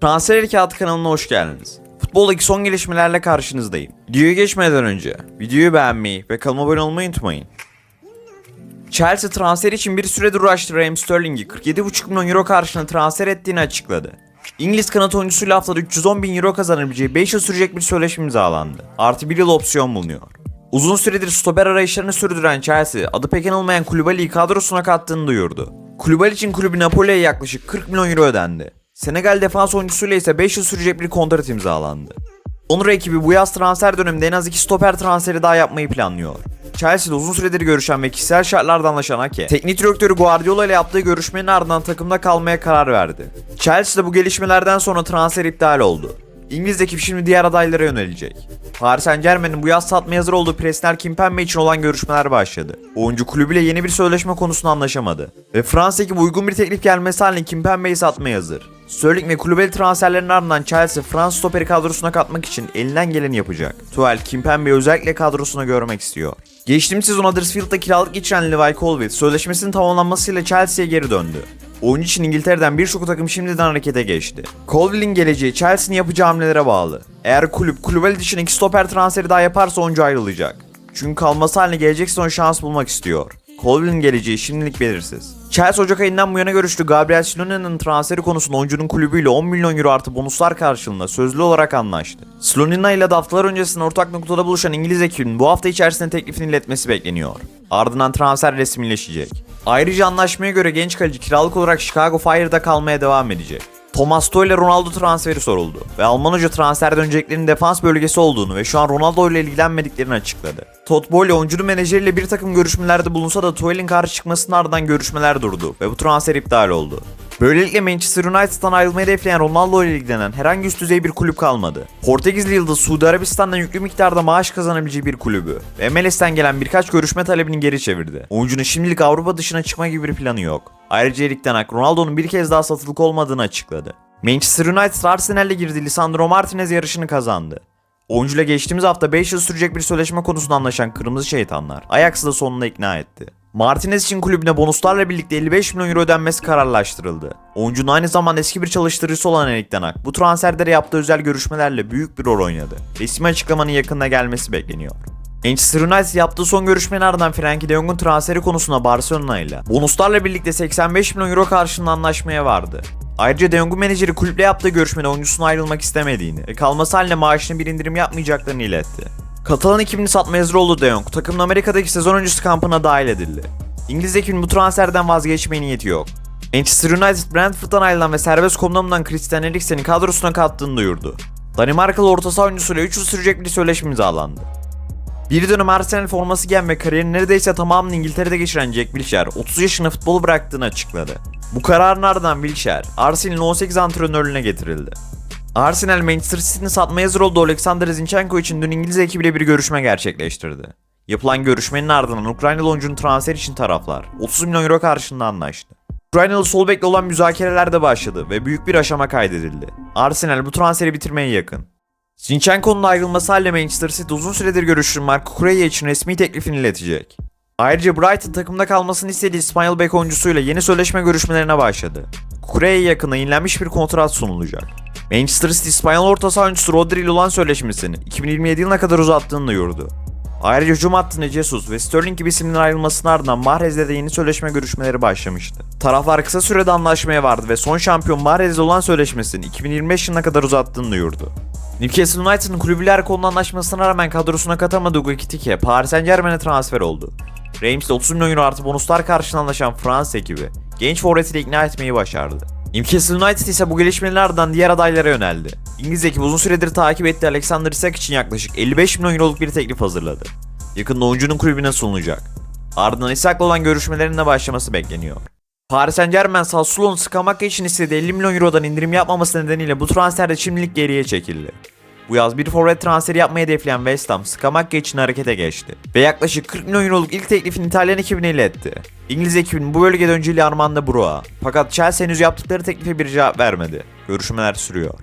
Transfer Harekatı kanalına hoş geldiniz. Futboldaki son gelişmelerle karşınızdayım. Videoya geçmeden önce videoyu beğenmeyi ve kanalıma abone olmayı unutmayın. Chelsea transfer için bir süredir uğraştığı Raheem Sterling'i 47,5 milyon euro karşılığında transfer ettiğini açıkladı. İngiliz kanat oyuncusuyla haftada 310 bin euro kazanabileceği 5 yıl sürecek bir sözleşme imzalandı. Artı 1 yıl opsiyon bulunuyor. Uzun süredir stoper arayışlarını sürdüren Chelsea, adı pek anılmayan Koulibaly'yi kadrosuna kattığını duyurdu. Koulibaly için kulübü Napoli'ye yaklaşık 40 milyon euro ödendi. Senegal defans oyuncusuyla ise 5 yıl sürecek bir kontrat imzalandı. Onur ekibi bu yaz transfer döneminde en az 2 stoper transferi daha yapmayı planlıyor. Chelsea'de uzun süredir görüşen ve kişisel şartlarda anlaşan Ake, teknik direktörü Guardiola ile yaptığı görüşmenin ardından takımda kalmaya karar verdi. Chelsea'de bu gelişmelerden sonra transfer iptal oldu. İngiliz ekip şimdi diğer adaylara yönelecek. Paris Saint Germain'in bu yaz satmaya hazır olduğu Presnel Kimpembe için olan görüşmeler başladı. Oyuncu kulübüyle yeni bir sözleşme konusunda anlaşamadı. Ve Fransa ekibi uygun bir teklif gelmesi halinde Kimpembe'yi satmaya hazır. Sterling ve kulübeli transferlerin ardından Chelsea Fransız stoperi kadrosuna katmak için elinden geleni yapacak. Tuchel Kimpembe'yi özellikle kadrosuna görmek istiyor. Geçtiğimiz sezon Huddersfield'da kiralık geçiren Levi Colwill sözleşmesinin tamamlanmasıyla Chelsea'ye geri döndü. Oyuncu için İngiltere'den birçok takım şimdiden harekete geçti. Colville'in geleceği Chelsea'nin yapacağı hamlelere bağlı. Eğer kulüp Kulübeli dışında iki stoper transferi daha yaparsa oyuncu ayrılacak. Çünkü kalması haline gelecek sezon şans bulmak istiyor. Colville'in geleceği şimdilik belirsiz. Chelsea Ocak ayından bu yana görüştü Gabriel Slonina'nın transferi konusunda oyuncunun kulübüyle 10 milyon euro artı bonuslar karşılığında sözlü olarak anlaştı. Slonina ile haftalar öncesinde ortak noktada buluşan İngiliz ekibinin bu hafta içerisinde teklifini iletmesi bekleniyor. Ardından transfer resmileşecek. Ayrıca anlaşmaya göre genç kaleci kiralık olarak Chicago Fire'da kalmaya devam edecek. Thomas Tuchel ile Ronaldo transferi soruldu ve Alman hoca transferde önceliklerinin defans bölgesi olduğunu ve şu an Ronaldo ile ilgilenmediklerini açıkladı. Todd Bowley oyuncunun menajeriyle bir takım görüşmelerde bulunsa da Tuchel'in karşı çıkmasının ardından görüşmeler durdu ve bu transfer iptal oldu. Böylelikle Manchester United'dan ayrılmayı hedefleyen Ronaldo ile ilgilenen herhangi üst düzey bir kulüp kalmadı. Portekizli yıldız Suudi Arabistan'dan yüklü miktarda maaş kazanabileceği bir kulübü MLS'ten gelen birkaç görüşme talebini geri çevirdi. Oyuncunun şimdilik Avrupa dışına çıkma gibi bir planı yok. Ayrıca Erik Ten Ronaldo'nun bir kez daha satılık olmadığını açıkladı. Manchester United Arsenal'le girdiği Lisandro Martinez yarışını kazandı. Oyuncuyla geçtiğimiz hafta 5 yıl sürecek bir sözleşme konusunda anlaşan Kırmızı Şeytanlar Ajax'ı da sonunda ikna etti. Martinez için kulübüne bonuslarla birlikte 55 milyon euro ödenmesi kararlaştırıldı. Oyuncunun aynı zamanda eski bir çalıştırıcısı olan Erik Hag bu transferlere yaptığı özel görüşmelerle büyük bir rol oynadı. Resmi açıklamanın yakında gelmesi bekleniyor. Manchester United yaptığı son görüşmenin ardından Frenkie de Jong'un transferi konusunda Barcelona ile bonuslarla birlikte 85 milyon euro karşılığında anlaşmaya vardı. Ayrıca De Jong'un menajeri kulüple yaptığı görüşmede oyuncusunun ayrılmak istemediğini ve kalması haline maaşına bir indirim yapmayacaklarını iletti. Katalan ekibini satmaya hazır oldu De Jong, takımın Amerika'daki sezon öncesi kampına dahil edildi. İngiliz ekibin bu transferden vazgeçmeye niyeti yok. Manchester United Brentford'dan ayrılan ve serbest konumundan Christian Eriksen'i kadrosuna kattığını duyurdu. Danimarkalı orta saha oyuncusuyla 3 yıl sürecek bir sözleşme imzalandı. Bir dönem Arsenal forması giyen ve kariyerin neredeyse tamamını İngiltere'de geçiren Jack Wilshere 30 yaşında futbolu bıraktığını açıkladı. Bu kararın ardından Wilshere, Arsenal'in 18 antrenörlüğüne getirildi. Arsenal Manchester City'nin satmaya hazır olduğu Alexander Zinchenko için dün İngiliz ekibiyle bir görüşme gerçekleştirdi. Yapılan görüşmenin ardından Ukraynalı oyuncunun transfer için taraflar 30 milyon euro karşılığında anlaştı. Ukraynalı sol bekle olan müzakereler de başladı ve büyük bir aşama kaydedildi. Arsenal bu transferi bitirmeye yakın. Zinchenko'nun ayrılması halinde Manchester City uzun süredir görüştüğü Marco Correa için resmi teklifini iletecek. Ayrıca Brighton takımda kalmasını istediği İspanyol bek oyuncusuyla yeni sözleşme görüşmelerine başladı. Correa'ya yakına yenilenmiş bir kontrat sunulacak. Manchester City İspanyol orta saha oyuncusu Rodri ile olan sözleşmesini 2027 yılına kadar uzattığını duyurdu. Ayrıca hücum hattında Jesus ve Sterling gibi isimlerin ayrılmasının ardından Mahrez'le de yeni sözleşme görüşmeleri başlamıştı. Taraflar kısa sürede anlaşmaya vardı ve son şampiyon Mahrez'le olan sözleşmesini 2025 yılına kadar uzattığını duyurdu. Newcastle United'ın kulübüyle her konuda anlaşmasına rağmen kadrosuna katamadığı Guekitike Paris Saint Germain'e transfer oldu. Reims 30 milyon euro artı bonuslar karşılığında anlaşan Fransız ekibi genç forveti ikna etmeyi başardı. Newcastle United ise bu gelişmenin ardından diğer adaylara yöneldi. İngiliz ekip uzun süredir takip ettiği Alexander Isak için yaklaşık 55 milyon euroluk bir teklif hazırladı. Yakında oyuncunun kulübüne sunulacak. Ardından Isak'la olan görüşmelerinin de başlaması bekleniyor. Paris Saint Germain Sassuolo'nun Scamacca için istediği 50 milyon eurodan indirim yapmaması nedeniyle bu transferde şimdilik geriye çekildi. Bu yaz bir forvet transferi yapmayı hedefleyen West Ham Scamacca için harekete geçti. Ve yaklaşık 40 milyon euroluk ilk teklifini İtalyan ekibine iletti. İngiliz ekibinin bu bölgede önceliği Armando Broa. Fakat Chelsea henüz yaptıkları teklife bir cevap vermedi. Görüşmeler sürüyor.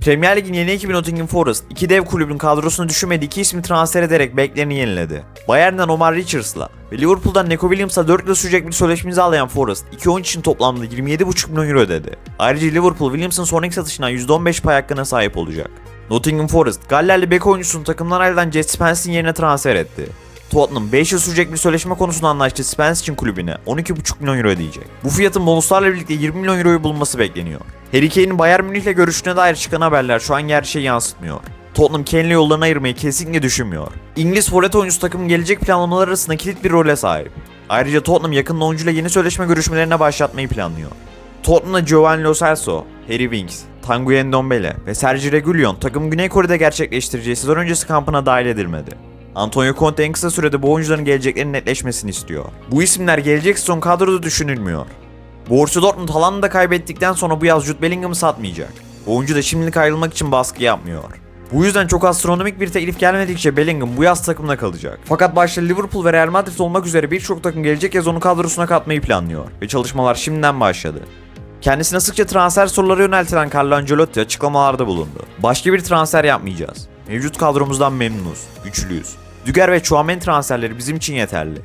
Premier Lig'in yeni ekibi Nottingham Forest, iki dev kulübün kadrosunu düşünmediği iki ismi transfer ederek beklerini yeniledi. Bayern'den Omar Richards'la ve Liverpool'dan Neco Williams'a 4 yıl sürecek bir sözleşme imzalayan Forest, 2 oyuncu için toplamda 27,5 milyon euro ödedi. Ayrıca Liverpool, Williams'ın sonraki satışından %15 pay hakkına sahip olacak. Nottingham Forest, Gallerli bek oyuncusunu takımdan ayrılan Jesse Spence'in yerine transfer etti. Tottenham 5 yıl sürecek bir sözleşme konusunda anlaştı Spence için kulübüne 12,5 milyon euro ödeyecek. Bu fiyatın bonuslarla birlikte 20 milyon euroyu bulması bekleniyor. Harry Kane'in Bayern Münih'le görüştüğüne dair çıkan haberler şu an gerçeği yansıtmıyor. Tottenham Kane'le yollarını ayırmayı kesinlikle düşünmüyor. İngiliz forvet oyuncusu takımın gelecek planlamaları arasında kilit bir role sahip. Ayrıca Tottenham yakında oyuncuyla yeni sözleşme görüşmelerine başlatmayı planlıyor. Tottenham'da Giovanni Lo Celso, Harry Winks, Tanguy Ndombele ve Sergio Reguilon takım Güney Kore'de gerçekleştireceği sezon öncesi kampına dahil edilmedi. Antonio Conte en kısa sürede bu oyuncuların geleceklerinin netleşmesini istiyor. Bu isimler gelecek sezon kadroda düşünülmüyor. Borussia Dortmund Haaland'ı da kaybettikten sonra bu yaz Jude Bellingham'ı satmayacak. Oyuncu da şimdilik ayrılmak için baskı yapmıyor. Bu yüzden çok astronomik bir teklif gelmedikçe Bellingham bu yaz takımda kalacak. Fakat başta Liverpool ve Real Madrid olmak üzere birçok takım gelecek yaz onu kadrosuna katmayı planlıyor ve çalışmalar şimdiden başladı. Kendisine sıkça transfer soruları yöneltilen Carlo Ancelotti açıklamalarda bulundu. Başka bir transfer yapmayacağız. Mevcut kadromuzdan memnunuz, güçlüyüz. Düger ve Chouameni transferleri bizim için yeterli.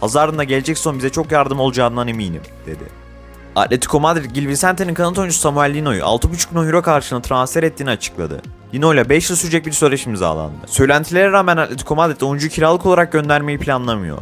Hazard'ın da gelecek son bize çok yardım olacağından eminim, dedi. Atletico Madrid, Gil Vicente'nin kanat oyuncusu Samuel Lino'yu 6,5 milyon euro karşılığında transfer ettiğini açıkladı. Lino ile 5 yıl sürecek bir sözleşme imzalandı. Söylentilere rağmen Atletico Madrid oyuncuyu kiralık olarak göndermeyi planlamıyor.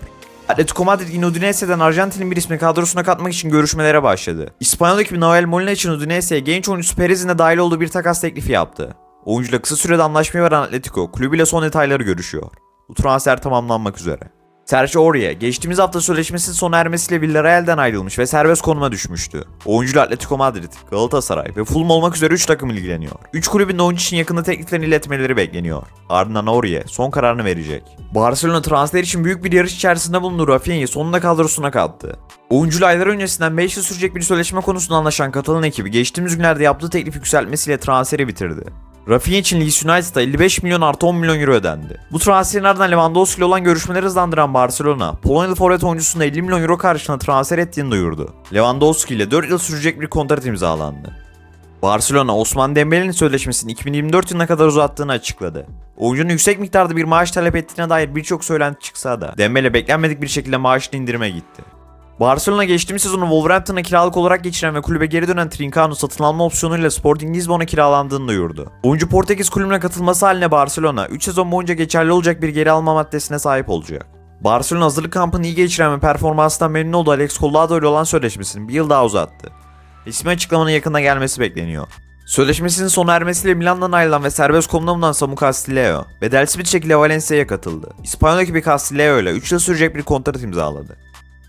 Atletico Madrid, Udinese'den Arjantin'in bir ismi kadrosuna katmak için görüşmelere başladı. İspanyol ekibi Noel Molina için Udinese'ye genç oyuncusu Perez'in de dahil olduğu bir takas teklifi yaptı. Oyuncuyla kısa sürede anlaşmaya varan Atletico, kulübüyle son detayları görüşüyor. Bu transfer tamamlanmak üzere. Sergio Aurier, geçtiğimiz hafta sözleşmesinin sona ermesiyle Villarreal'den ayrılmış ve serbest konuma düşmüştü. Oyuncuyla Atletico Madrid, Galatasaray ve Fulham olmak üzere 3 takım ilgileniyor. 3 kulübün de oyuncu için yakında tekliflerini iletmeleri bekleniyor. Ardından Aurier son kararını verecek. Barcelona transfer için büyük bir yarış içerisinde bulunduğu Rafinha'yı sonunda kadrosuna kattı. Oyuncuyla aylar öncesinden 5 yıl sürecek bir sözleşme konusunda anlaşan Katalan ekibi geçtiğimiz günlerde yaptığı teklif yükseltmesiyle transferi bitirdi. Rafinha için Leeds United'a 55 milyon artı 10 milyon euro ödendi. Bu transferin ardından Lewandowski ile olan görüşmeleri hızlandıran Barcelona, Polonyalı forvet oyuncusunu 50 milyon euro karşılığında transfer ettiğini duyurdu. Lewandowski ile 4 yıl sürecek bir kontrat imzalandı. Barcelona, Osman Dembele'nin sözleşmesini 2024 yılına kadar uzattığını açıkladı. Oyuncunun yüksek miktarda bir maaş talep ettiğine dair birçok söylenti çıksa da Dembele beklenmedik bir şekilde maaşını indirime gitti. Barcelona geçtiğimiz sezonu Wolverhampton'a kiralık olarak geçiren ve kulübe geri dönen Trincao satın alma opsiyonuyla Sporting Lisbon'a kiralandığını duyurdu. Oyuncu Portekiz kulübüne katılması haline Barcelona 3 sezon boyunca geçerli olacak bir geri alma maddesine sahip olacak. Barcelona hazırlık kampını iyi geçiren ve performansından memnun olduğu Alex Collado ile olan sözleşmesini bir yıl daha uzattı. İsmi açıklamanın yakında gelmesi bekleniyor. Sözleşmesinin sona ermesiyle Milan'dan ayrılan ve serbest konumda bulunan Samu Castillejo, bedelsiz bir şekilde Valencia'ya katıldı. İspanyol ekibi Castillejo ile 3 yıl sürecek bir kontrat imzaladı.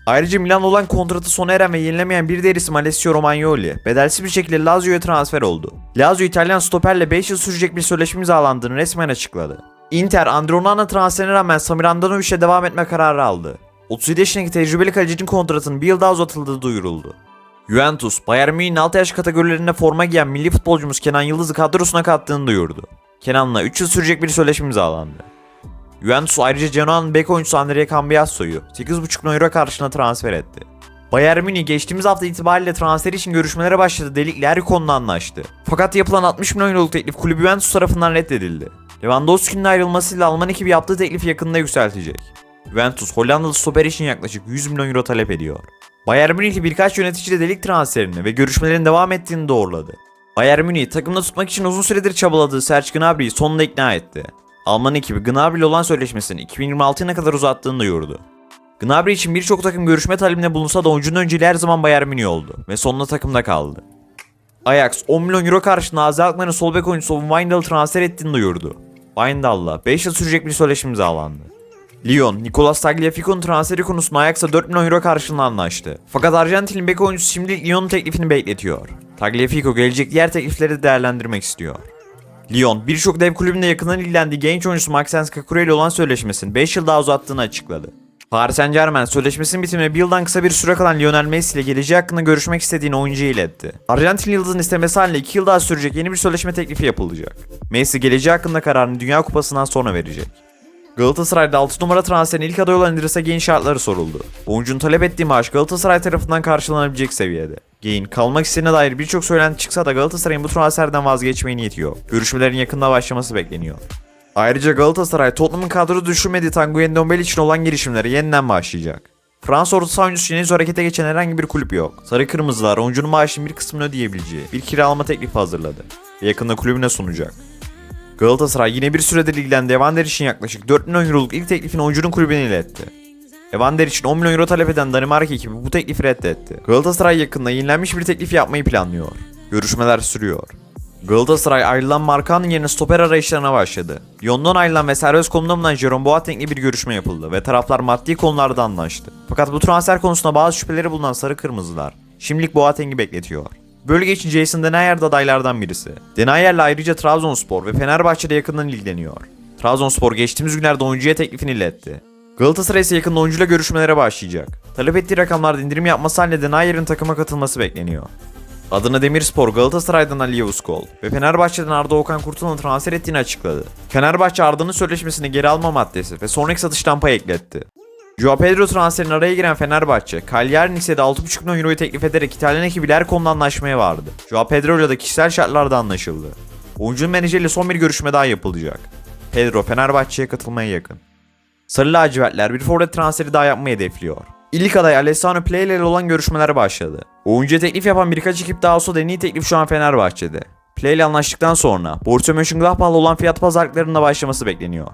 Ayrıca Milan olan kontratı sona eren ve yenilemeyen bir diğer isim Alessio Romagnoli, bedelsiz bir şekilde Lazio'ya transfer oldu. Lazio İtalyan stoperle 5 yıl sürecek bir sözleşme imzalandığını resmen açıkladı. Inter, Andre Onana transferine rağmen Samir Andanovic'e devam etme kararı aldı. 37 yaşındaki tecrübeli kalecinin kontratının bir yıl daha uzatıldığı duyuruldu. Juventus, Bayern Münih'in 6 yaş kategorilerinde forma giyen milli futbolcumuz Kenan Yıldız'ı kadrosuna kattığını duyurdu. Kenan'la 3 yıl sürecek bir sözleşme imzalandı. Juventus ayrıca Genoa'nın bek oyuncusu Andrea Cambiaso'yu 8,5 milyon euro karşılığında transfer etti. Bayern Münih geçtiğimiz hafta itibariyle transfer için görüşmelere başladı delikle her konuda anlaştı. Fakat yapılan 60 milyon euroluk teklif kulübü Juventus tarafından reddedildi. Lewandowski'nin ayrılmasıyla Alman ekibi yaptığı teklifi yakında yükseltecek. Juventus Hollandalı stoper için yaklaşık 100 milyon euro talep ediyor. Bayern Münihli birkaç yönetici de delik transferini ve görüşmelerin devam ettiğini doğruladı. Bayern Münih takımda tutmak için uzun süredir çabaladığı Serge Gnabry'yi sonunda ikna etti. Alman ekibi Gnabry olan sözleşmesini 2026 yılına kadar uzattığını duyurdu. Gnabry için birçok takım görüşme talebinde bulunsa da oyuncunun önceliği her zaman Bayern Münih oldu ve sonunda takımda kaldı. Ajax 10 milyon euro karşılığında Azi Alkmaar'ın sol bek oyuncusu Wijndal'ı transfer ettiğini duyurdu. Wijndal'la 5 yıl sürecek bir sözleşme imzalandı. Lyon, Nicolas Tagliafico'nun transferi konusunda Ajax'a 4 milyon euro karşılığında anlaştı. Fakat Arjantin'in bek oyuncusu şimdi Lyon'un teklifini bekletiyor. Tagliafico gelecek diğer teklifleri de değerlendirmek istiyor. Lyon, birçok dev kulübünde yakından ilgilendiği genç oyuncusu Maxence Kakure ile olan sözleşmesini 5 yıl daha uzattığını açıkladı. Paris Saint Germain sözleşmesinin bitimine bir yıldan kısa bir süre kalan Lionel Messi ile geleceği hakkında görüşmek istediğini oyuncuya iletti. Arjantin yıldızın istemesi halinde 2 yıl daha sürecek yeni bir sözleşme teklifi yapılacak. Messi geleceği hakkında kararını Dünya Kupası'ndan sonra verecek. Galatasaray'da 6 numara transferine ilk aday olan İdris'e genç şartları soruldu. Oyuncunun talep ettiği maaş Galatasaray tarafından karşılanabilecek seviyede. Gain kalmak istediğine dair birçok söylenti çıksa da Galatasaray'ın bu transferden vazgeçmeye niyeti yok. Görüşmelerin yakında başlaması bekleniyor. Ayrıca Galatasaray Tottenham'ın kadroda düşürmediği Tanguy Ndombele için olan girişimlere yeniden başlayacak. Fransa orta saha oyuncusu henüz harekete geçen herhangi bir kulüp yok. Sarı Kırmızılar oyuncunun maaşının bir kısmını ödeyebileceği bir kiralama teklifi hazırladı. Ve yakında kulübüne sunacak. Galatasaray yine bir süredir ilgilendi Evander için yaklaşık 4 milyon euroluk ilk teklifini oyuncunun kulübüne iletti. Evander için 10 milyon euro talep eden Danimarka ekibi bu teklifi reddetti. Galatasaray yakında yenilenmiş bir teklif yapmayı planlıyor. Görüşmeler sürüyor. Galatasaray ayrılan Markan'ın yerine stoper arayışlarına başladı. Lyon'dan ayrılan ve serbest konuda Jerome Boateng'le bir görüşme yapıldı ve taraflar maddi konularda anlaştı. Fakat bu transfer konusunda bazı şüpheleri bulunan Sarı Kırmızılar şimdilik Boateng'i bekletiyor. Bölge için Jason Denayer de adaylardan birisi. Denayer'le ayrıca Trabzonspor ve Fenerbahçe'de yakından ilgileniyor. Trabzonspor geçtiğimiz günlerde oyuncuya teklifini iletti. Galatasaray ise yakında oyuncuyla görüşmelere başlayacak. Talep ettiği rakamlarda indirim yapması halinde Denayer'in takıma katılması bekleniyor. Adına Demirspor Galatasaray'dan Ali Yavuzkol ve Fenerbahçe'den Arda Okan Kurtul'un transfer ettiğini açıkladı. Fenerbahçe Arda'nın sözleşmesini geri alma maddesi ve sonraki satıştan pay ekletti. Joao Pedro transferine araya giren Fenerbahçe, Cagliari'nin de 6,5 milyon euroyu teklif ederek İtalyan ekibi Lercom'la anlaşmaya vardı. Joao Pedro ile de kişisel şartlarda anlaşıldı. Oyuncunun menajeriyle son bir görüşme daha yapılacak. Pedro Fenerbahçe'ye katılmaya yakın. Sarı lacivertler bir forvet transferi daha yapmayı hedefliyor. İlk aday Alessandro Play ile olan görüşmeler başladı. Oyuncuya teklif yapan birkaç ekip daha olsa da en teklif şu an Fenerbahçe'de. Play ile anlaştıktan sonra Borussia Mönchengladbach'la olan fiyat pazarlıklarında başlaması bekleniyor.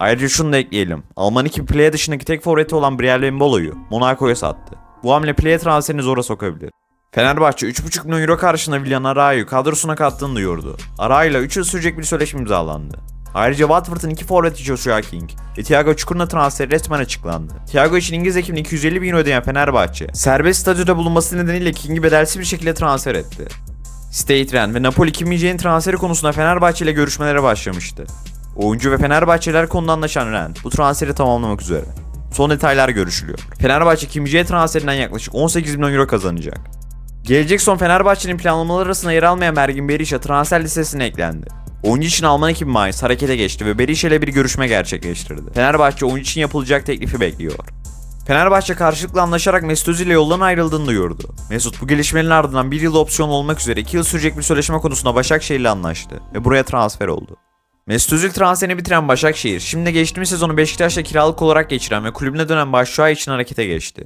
Ayrıca şunu da ekleyelim. Alman ekibi Play'e dışındaki tek forveti olan Brielle Mbolo'yu Monaco'ya sattı. Bu hamle Play'e transferini zora sokabilir. Fenerbahçe 3,5 milyon euro karşılığında Willian Aray'ı kadrosuna kattığını duyurdu. Aray'la 3 yıl sürecek bir sözleşme imzalandı. Ayrıca Watford'un iki forveti Joshua King ve Thiago Çukur'un transferi resmen açıklandı. Thiago için İngiliz ekibine 250 bin ödeyen Fenerbahçe, serbest statüde bulunması nedeniyle King'i bedelsiz bir şekilde transfer etti. State ve Napoli Kim transferi konusunda Fenerbahçe ile görüşmelere başlamıştı. Oyuncu ve Fenerbahçeler konuda anlaşan Ren bu transferi tamamlamak üzere. Son detaylar görüşülüyor. Fenerbahçe Kim transferinden yaklaşık 18 milyon euro kazanacak. Gelecek son Fenerbahçe'nin planlamaları arasında yer almayan Bergin Berisha transfer listesine eklendi. Oyuncu için Alman ekibi Mainz harekete geçti ve Berisha ile bir görüşme gerçekleştirdi. Fenerbahçe oyuncu için yapılacak teklifi bekliyor. Fenerbahçe karşılıklı anlaşarak Mesut Özil ile yoldan ayrıldığını duyurdu. Mesut bu gelişmenin ardından bir yıl opsiyon olmak üzere 2 yıl sürecek bir sözleşme konusunda Başakşehir ile anlaştı ve buraya transfer oldu. Mesut Özil transferini bitiren Başakşehir, şimdi geçtiğimiz sezonu Beşiktaş'ta kiralık olarak geçiren ve kulübüne dönen Başşuay için harekete geçti.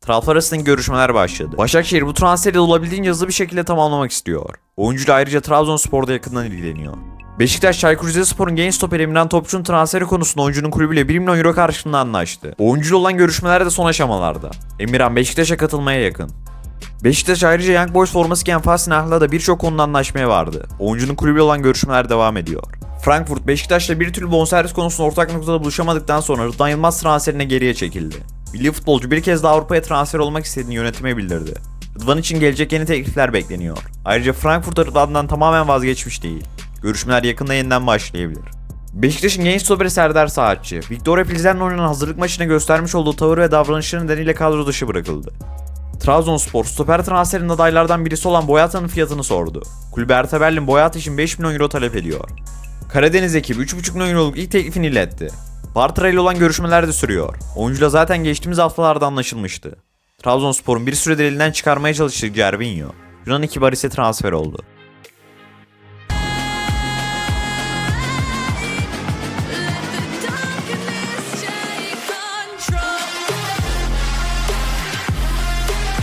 Taraflar arasındaki görüşmeler başladı. Başakşehir bu transferi olabildiğince hızlı bir şekilde tamamlamak istiyor. Oyuncuyla ayrıca Trabzonspor'da yakından ilgileniyor. Beşiktaş Çaykur Rizespor'un genç stoper Emirhan Topçu'nun transferi konusunda oyuncunun kulübüyle 1 milyon euro karşılığında anlaştı. Oyuncuyla olan görüşmeler de son aşamalarda. Emirhan Beşiktaş'a katılmaya yakın. Beşiktaş ayrıca Young Boys forması giyen Fasinah'la da birçok konuda anlaşmaya vardı. Oyuncunun kulübüyle olan görüşmeler devam ediyor. Frankfurt Beşiktaş'la bir türlü bonservis konusunda ortak noktada buluşamadıktan sonra Rıdvan Yılmaz transferine geriye çekildi. Milli futbolcu bir kez daha Avrupa'ya transfer olmak istediğini yönetime bildirdi. Rıdvan için gelecek yeni teklifler bekleniyor. Ayrıca Frankfurt da Rıdvan'dan tamamen vazgeçmiş değil. Görüşmeler yakında yeniden başlayabilir. Beşiktaş'ın genç stoperi Serdar Saatçi, Victoria Pilsen'le oynanan hazırlık maçına göstermiş olduğu tavır ve davranışları nedeniyle kadro dışı bırakıldı. Trabzonspor stoper transferinin adaylardan birisi olan Boyata'nın fiyatını sordu. Kulübü Hertha Berlin Boyata için 5 milyon euro talep ediyor. Karadeniz ekibi 3,5 milyon euroluk ilk teklifini iletti. Bartra ile olan görüşmeler de sürüyor. Oyuncuyla zaten geçtiğimiz haftalarda anlaşılmıştı. Trabzonspor'un bir süredir elinden çıkarmaya çalıştığı Cervinho, Yunan ekibi ise transfer oldu.